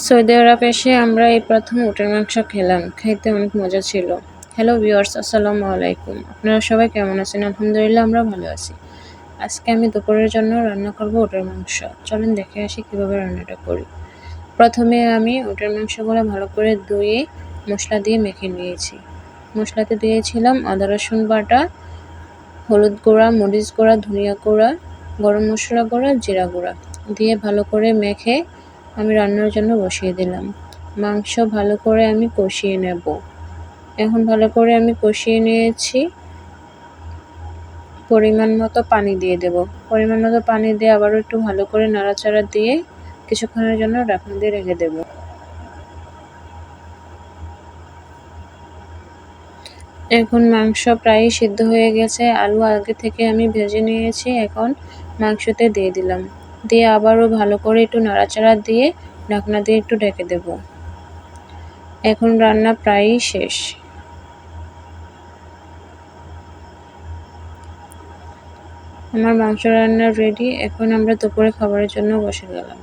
Saudi আরব এসে আমরা এই প্রথম উটের মাংস খেলাম। খাইতে অনেক মজা ছিল। হ্যালো ভিউয়ার্স আসসালামু আলাইকুম। আপনারা সবাই কেমন আছেন? আলহামদুলিল্লাহ, আমরা ভালো আছি। আজকে আমি দুপুরের জন্য রান্না করব উটের মাংস। চলেন দেখে আসি কীভাবে রান্নাটা করি। প্রথমে আমি উটের মাংসগুলো ভালো করে ধুয়ে মশলা দিয়ে মেখে নিয়েছি। মশলাতে দিয়েছিলাম আদা রসুন বাটা, হলুদ গুঁড়া, মরিচ গুঁড়া, ধনিয়া গুঁড়া, গরম মশলা গুঁড়া, জিরা গুঁড়া। দিয়ে ভালো করে মেখে আমি রান্নার জন্য বসিয়ে দিলাম। মাংস ভালো করে আমি কষিয়ে নেব। এখন ভালো করে আমি কষিয়ে নিয়েছি। পরিমাণ মতো পানি দিয়ে দেব। পরিমাণ মতো পানি দিয়ে আবারও একটু ভালো করে নাড়াচাড়া দিয়ে কিছুক্ষণের জন্য ঢাকনা দিয়ে রেখে দেব। এখন মাংস প্রায় সিদ্ধ হয়ে গেছে। আলু আগে থেকে আমি ভেজে নিয়েছি। এখন মাংসতে দিয়ে দিলাম। দিয়ে আবারও ভালো করে একটু নাড়াচাড়া দিয়ে ঢাকনা দিয়ে একটু ঢেকে দেব। এখন রান্না প্রায়ই শেষ। আমার মাংস রান্না রেডি এখন আমরা দুপুরে খাবারের জন্য বসে গেলাম।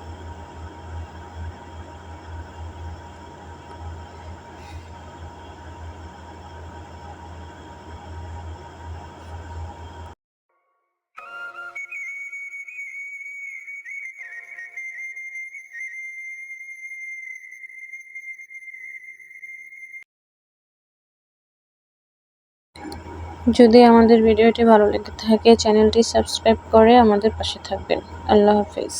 যদি আমাদের ভিডিওটি ভালো লেগে থাকে চ্যানেলটি সাবস্ক্রাইব করে আমাদের পাশে থাকবেন। আল্লাহ হাফিজ।